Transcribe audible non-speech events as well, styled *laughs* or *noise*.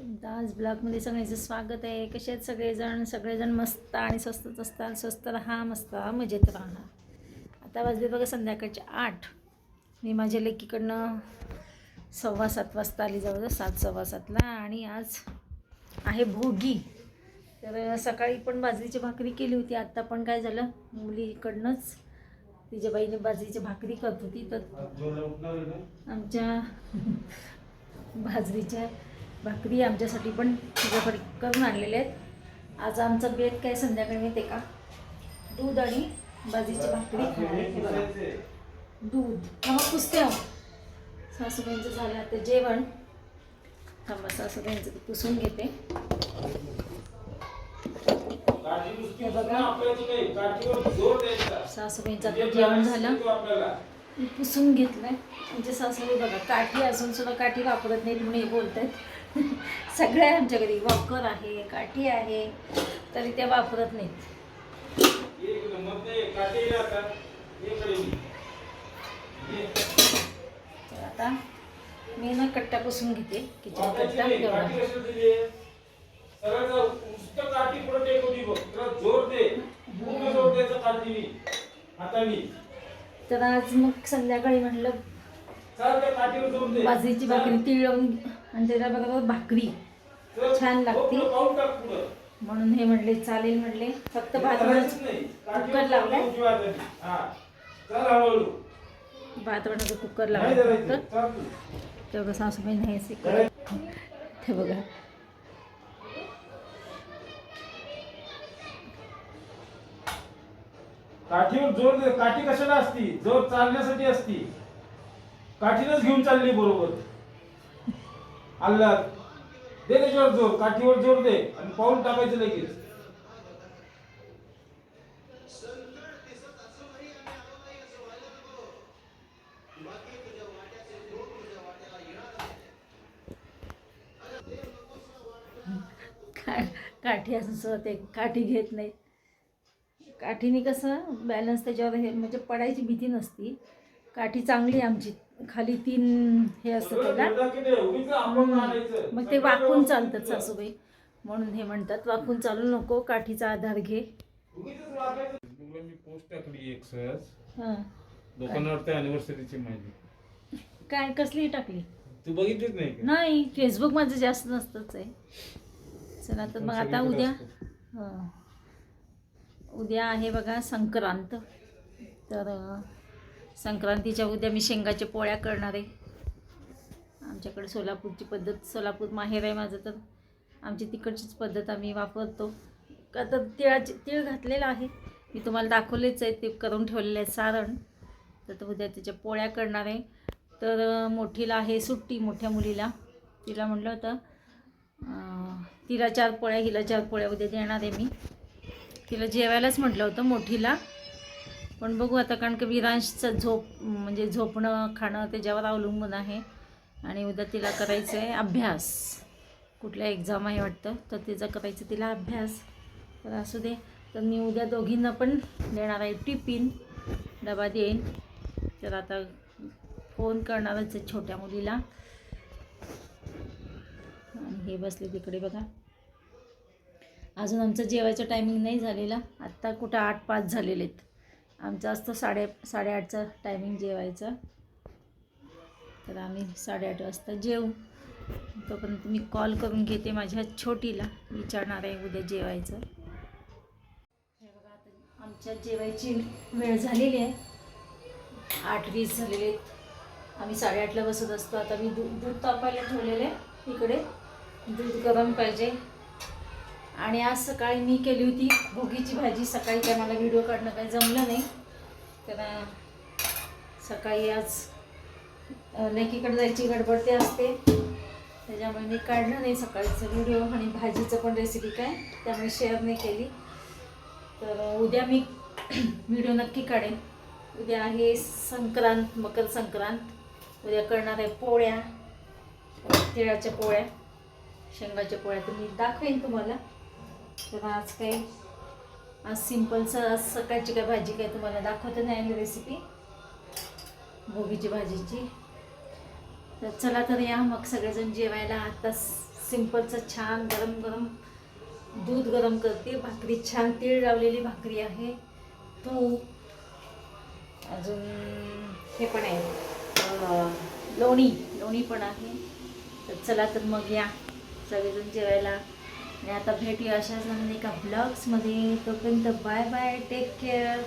आज ब्लॉगमध्ये सगळ्यांचं स्वागत आहे. कसे आहेत सगळेजण? सगळेजण मस्त आणि स्वस्तच असतात. स्वस्त राहा मस्त राहा मजेत राहा आता वाजले बघा संध्याकाळचे आठ. मी माझ्या लेकीकडनं सव्वा सात वाजता आली जवळ सात सव्वा सातला आणि आज आहे भोगी. तर सकाळी पण बाजरीची भाकरी केली होती. आत्ता पण काय झालं? मुलीकडनंच तिच्या बाईने बाजरीची भाकरी करत होती. तर आमच्या बाजरीच्या भाकरी आमच्यासाठी पण तिच्याकडे करून आणलेले आहेत. आज आमचा बेत काय संध्याकाळी माहिती का? दूध आणि बाजीची भाकरी. खाणार आहे. दूध. थांबा पुसते हो. सासूबाईंचं झालं आता जेवण. थांबा सासूबाईंचं ते पुसून घेते. बघा. सासूबाईंचं आता जेवण झालं. पुसून घेतलंय. म्हणजे सासूबाई बघा काठी असून सुद्धा काठी वापरत नाहीत म्हणून हे बोलत आहेत *laughs* सगळ्या आमच्या घरी वॉकर आहे काठी आहे तरी त्या वापरत नाहीत. आता मी ना कट्टा पुसून घेते किचन कट्टा तर आज मग संध्याकाळी म्हटलं बाजरीची भाकरी तिळ आणि त्याच्या बरोबर भाकरी. छान लागते. म्हणून हे म्हणले चालेल म्हणले. फक्त भात कुकर लावलाय. भात वड्याचं कुकर लावलाय फक्त. तेवढं सासूबाई नाही. ते बघा. काठीवर जोर काठी कशाला असती? जोर चालण्यासाठी असती. काठीनच घेऊन चालली बरोबर. अल्लाह दे त्याच्यावर जोर काठीवर जोर दे आणि पाऊल टाकायचं लगेच. काठी असं सुद्धा ते काठी घेत नाही काठीने कसं बॅलन्स त्याच्यावर हे म्हणजे पडायची भीती नसती. काठी चांगली आहे आमची. खाली तीन हे असतं त्याला. मग ते वाकून चालतात सासूबाई. म्हणून हे म्हणतात वाकून चालू नको काठीचा आधार घे. पोस्ट टाकली एक सहज. हां. दुकानावर अनिव्हर्सरीची माझी काय कसली टाकली? तू बघितलीच नाही नाही फेसबुक माझं जास्त नसतंच आहे. चला तर मग आता उद्या. हं. उद्या आहे बघा संक्रांत. तर संक्रांतीच्या उद्या मी शेंगाच्या पोळ्या करणार आहे. आमच्याकडे सोलापूरची पद्धत सोलापूर माहेर आहे माझं तर. आमची तिकडचीच पद्धत आम्ही वापरतो. का तर तिळाचे तिळ घातलेलं आहे. मी तुम्हाला दाखवलेच आहे ते करून ठेवलेलं आहे सारण. तर तो उद्या त्याच्या पोळ्या करणार आहे. तर मोठीला आहे सुट्टी मोठ्या मुलीला. तिला म्हटलं होतं तिला चार पोळ्या हिला चार पोळ्या उद्या देणार आहे मी. तिला जेवायलाच म्हटलं होतं मोठीला. पण बघू आता कारण की विरांशचं झोप म्हणजे झोपणं खाणं त्याच्यावर अवलंबून आहे. आणि उद्या तिला करायचं आहे अभ्यास. कुठल्या एक्झाम आहे वाटतं तर तिचा करायचं तिला अभ्यास. तर असू दे. तर मी उद्या दोघींना पण देणार आहे टिफिन. डबा देईन. तर आता फोन करणारच आहे छोट्या मुलीला. आणि हे बसले तिकडे बघा. अजून आमचं जेवायचं टायमिंग नाही झालेला. आत्ता कुठं आठ पाच झालेले आहेत. आमचं असतं साडे साडेआठचा टायमिंग जेवायचा. तर आम्ही साडेआठ वाजता जेवू तोपर्यंत मी कॉल करून घेते माझ्या छोटीला. विचारणार आहे उद्या जेवायचं. हे बघा आता आमच्या जेवायची वेळ झालेली आहे. आठ वीस झालेले आहेत. आम्ही साडेआठला बसत असतो. आता मी दूध दूध तापायला ठेवलेलं आहे इकडे. दूध गरम पाहिजे. आणि आज सकाळी मी केली होती भोगीची भाजी. सकाळी काय मला व्हिडिओ काढणं काही जमलं नाही. तर सकाळी आज लेकीकडे जायची गडबड ते असते. त्याच्यामुळे मी काढलं नाही सकाळचं व्हिडिओ आणि भाजीचं पण रेसिपी काय त्यामुळे शेअर नाही केली. तर उद्या मी *clears throat* व्हिडिओ नक्की काढेन. उद्या आहे संक्रांत मकर संक्रांत. उद्या करणार आहे पोळ्या. तिळाच्या पोळ्या शेंगाच्या पोळ्या तर मी दाखवेन तुम्हाला. तर आज काही आज सिम्पलचं आज सकाळची काय भाजी काय तुम्हाला दाखवते नाही आली रेसिपी भोगीची भाजीची. तर चला तर या मग सगळेजण जेवायला. आता सिंपलचं छान गरम गरम दूध गरम करते. भाकरी छान तीळ लावलेली भाकरी आहे. तूप अजून हे पण आहे. लोणी लोणी पण आहे. तर चला तर मग या. सगळेजण जेवायला. आणि आता भेटूया अशाच नवीन एका ब्लॉग्समध्ये तोपर्यंत बाय बाय टेक केअर